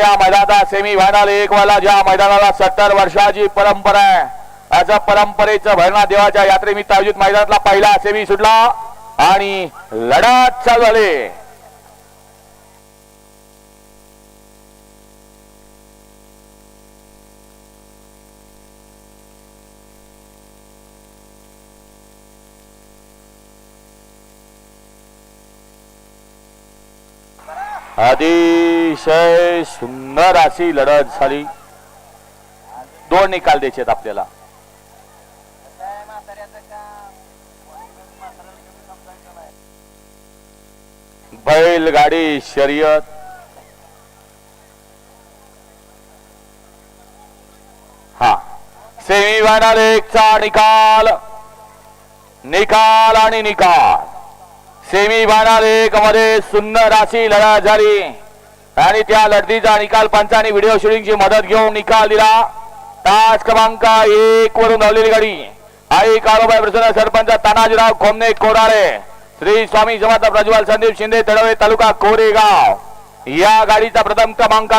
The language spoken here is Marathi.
या मैदानाचा सेमी फायनल एक वाला ज्या मैदानाला सत्तर वर्षाची परंपरा आहे. याचा परंपरेचं भरणा देवाच्या यात्रेनिमित्त आयोजित मैदानातला पहिला सेमी सुटला आणि लढत चालू झाली. अतिशय सुंदर अशी लढत झाली. दोन निकाल द्यायचे आहेत आपल्याला. बैलगाडी शर्यत. हा. सेमी फायनल एकचा निकाल. निकाल आणि निकाल. सेमी फायनल एक मध्ये सुंदर अशी लढत झाली. आणि त्या लढतीचा निकाल पंचाने व्हिडिओ शूटिंगची मदत घेऊन निकाल दिला. तास क्रमांक एक वरून धावलेली गाडी. आई काळोबाई प्रसन्न सरपंच तानाजीराव खोमने कोराळे. श्री स्वामी समर्थ प्रज्वल संदीप शिंदे तळवे तालुका कोरेगाव. या गाडीचा प्रथम क्रमांक